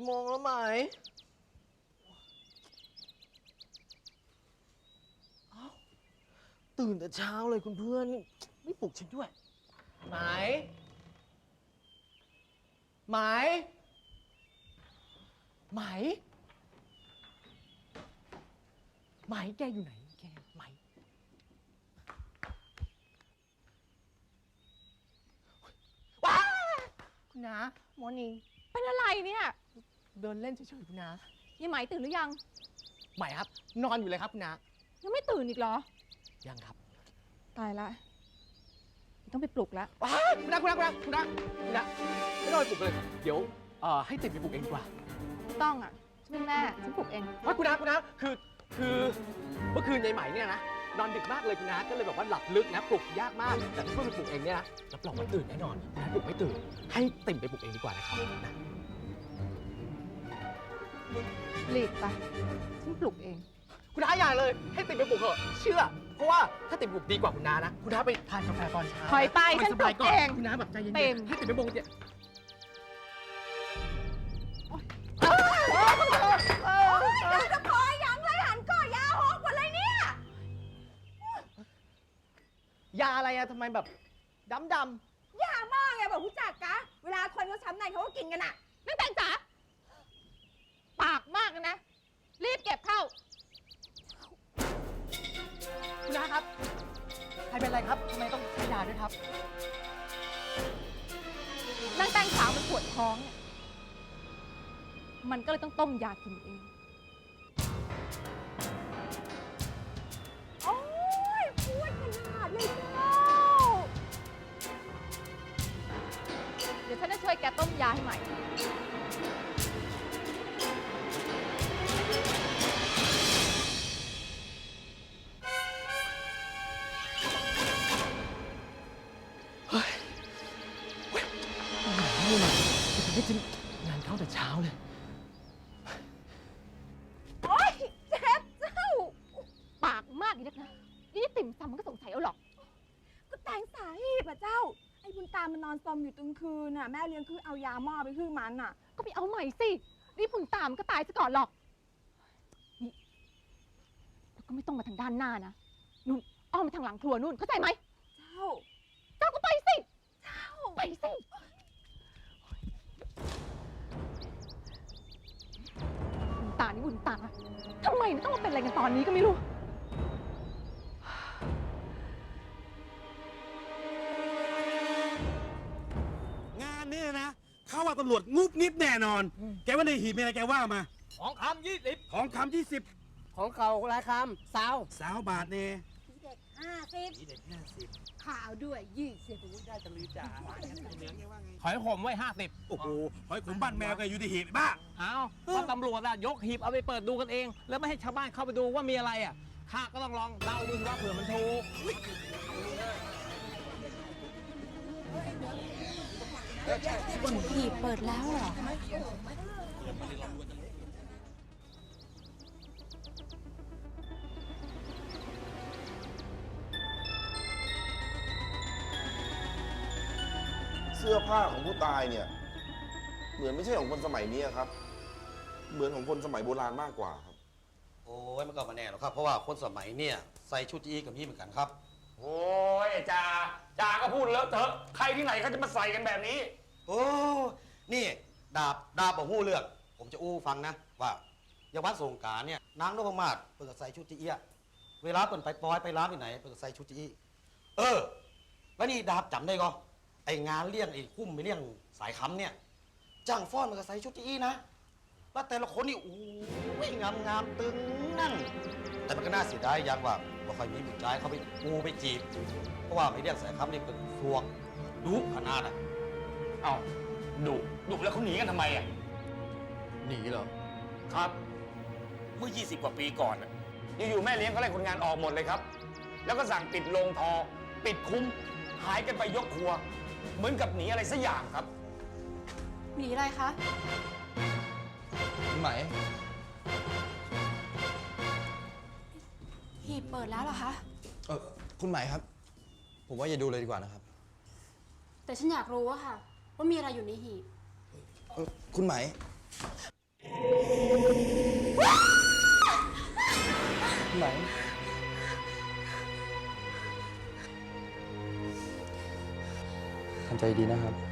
กี่โมงแล้วไหมเอ้าตื่นแต่เช้าเลยคุณเพื่อนนี่ไม่ปลุกฉันด้วย ไหม ไหม ไหม ไหมแกอยู่ไหนแกไหม ว้าคุณน้ามอร์นิ่ง เป็นอะไรเนี่ยเดินเล่นเฉยๆคุณน้ายังไหมตื่นหรือยัง ใหม่ครับ นอนอยู่เลยครับคุณน้ายังไม่ตื่นอีกเหรอ ยังครับตายละ ต้องไปปลุกละว้ายคุณน้าคุณน้าคุณน้าคุณน้าคุณน้าไม่ต้องไปปลุกเลย เดี๋ยวเอ่อให้ติดไปปลุกเองดีกว่าต้องอะฉันเป็นแม่ฉันปลุกเอง ว่าคุณน้าคุณน้าคือคือเมื่อคืนยายไหมเนี่ยนะ นอนดึกมากเลยคุณน้าก็เลยแบบว่าหลับลึกนะปลุกยากมาก แต่ถ้าเพื่อนไปปลุกเองเนี่ยนะรับรองว่าตื่นแน่นอนคุณน้าปลุกไม่ตื่น ให้ติ่มไปปลุกเองดีกว่านะครับนะหลีกไปฉันปลุกเอง คุณน้าอย่าเลยให้ติ่มไปปลุกเถอะเชื่อ เพราะว่าถ้าติ่มปลุกดีกว่าคุณน้านะ คุณน้าไปทานกาแฟตอนเช้าถอยไปให้ฉันสบายก่อนปลุกเองคุณน้าแบบใจเย็นติ่มๆให้ติ่มไปปลุกเนี่ยจะพอยังเลย ยาอะไรอะทำไมแบบดำดำยาหม้อไงบอกรู้จักกะ เวลาคนเขาช้ำในเขาก็กินกันอะนั่นแตงจ๋าปากมากเลยนะ รีบเก็บเข้าคุณน้าครับ ใครเป็นไรครับทำไมต้องใช้ยาด้วยครับ นางแตงขาวมันปวดท้องเนี่ยมันก็เลยต้องต้มยากินเอง จะให้ฉันงานเข้าแต่เช้าเลย โอ้ยเจ็บเจ้า ปากมากอีกนักนะนี่ติ่มซำมันก็สงสัยเอาหรอก ก็แตงสาเหตุอะเจ้า ไอ้บุญตามันนอนซอมอยู่ตรงคืนน่ะ แม่เลี้ยงคือเอายาหม้อไปคือมันน่ะ ก็ไปเอาใหม่สิรีบผุนตามนก็ตายซะก่อนหรอก นี่แล้วก็ไม่ต้องมาทางด้านหน้านะนู่นอ้อมมาทางหลังครัวนู่นเข้าใจไหม เจ้า เจ้าก็ไปสิ เจ้า ไปสิ บุญตานี่บุญตาทำไมมันต้องมาเป็นอะไรกันตอนนี้ก็ไม่รู้ งานนี้นะเขาว่าตำรวจงุบงิบแน่นอน แกว่าในหีบมีอะไรแกว่ามา ของคำยี่สิบของคำยี่สิบของเก่าราคำสาวสาวบาทเน่เด็กห้าสิบนี่เด็กห้าสิบข่าวด้วยยี่สิบได้ตะลือจ๋าเหนือแกว่าไงหอยขมไว้ห้าสิบโอ้โหหอยขมบ้านแมวแกอยู่ในหีบบ้าเอาก็ตำรวจอะยกหีบเอาไปเปิดดูกันเอง แล้วไม่ให้ชาวบ้านเข้าไปดูว่ามีอะไรอะข้าก็ต้องลองเดาดูว่าเผื่อมันถูกหีบเปิดแล้วเหรอ เสื้อผ้าของผู้ตายเนี่ย เหมือนไม่ใช่ของคนสมัยนี้ครับ เหมือนของคนสมัยโบราณมากกว่าครับ โอ้ยมันก็มาแน่หรอกครับเพราะว่าคนสมัยเนี่ยใส่ชุดอีกับพี่เหมือนกันครับ โอ้ยจ่าจ่าก็พูดเลอะเทอะใครที่ไหนเขาจะมาใส่กันแบบนี้ โอ้นี่ดาบดาบบอกหู้เลือก ผมจะอู้ฟังนะว่าอยาวัดสงกรารเนี่ยนางนพมาศเปิดใส่ชุดจีเอียเวลาเปิดไปปอยไปร้านที่ไหนเปิดใส่ชุดจีอีเออ แล้วนี่ดาบจำได้ก็ ไองานเลี้ยงไอ้คุ้มไปเลี้ยงสายคำเนี่ยจ้างฟ้อนมันก็ใส่ชุดจีอีนะแล้วแต่ละคนนี่โอ้ยงามงามๆตึงนั่นแต่มันก็น่าเสียดายอย่างว่าบ่ค่อยมีผู้ชายเขาไปกูไปจีบ เพราะว่าไม่เรียกสายคำนี่เป็นสวกดุขนาดอะเอ้าดุดุแล้วเขาหนีกันทำไมอะ หนีเหรอ ครับ เมื่อ 20 กว่าปีก่อนน่ะอยู่ๆแม่เลี้ยงก็ไล่คนงานออกหมดเลยครับ แล้วก็สั่งปิดโรงทอ ปิดคุ้ม หายกันไปยกครัว เหมือนกับหนีอะไรสักอย่างครับ หนีอะไรคะ ไหม หีบเปิดแล้วเหรอคะ เออคุณหมายครับ ผมว่าอย่าดูเลยดีกว่านะครับแต่ฉันอยากรู้อะค่ะ ว่ามีอะไรอยู่ในหีบ เออคุณหมายไหน ทำใจดีนะครับ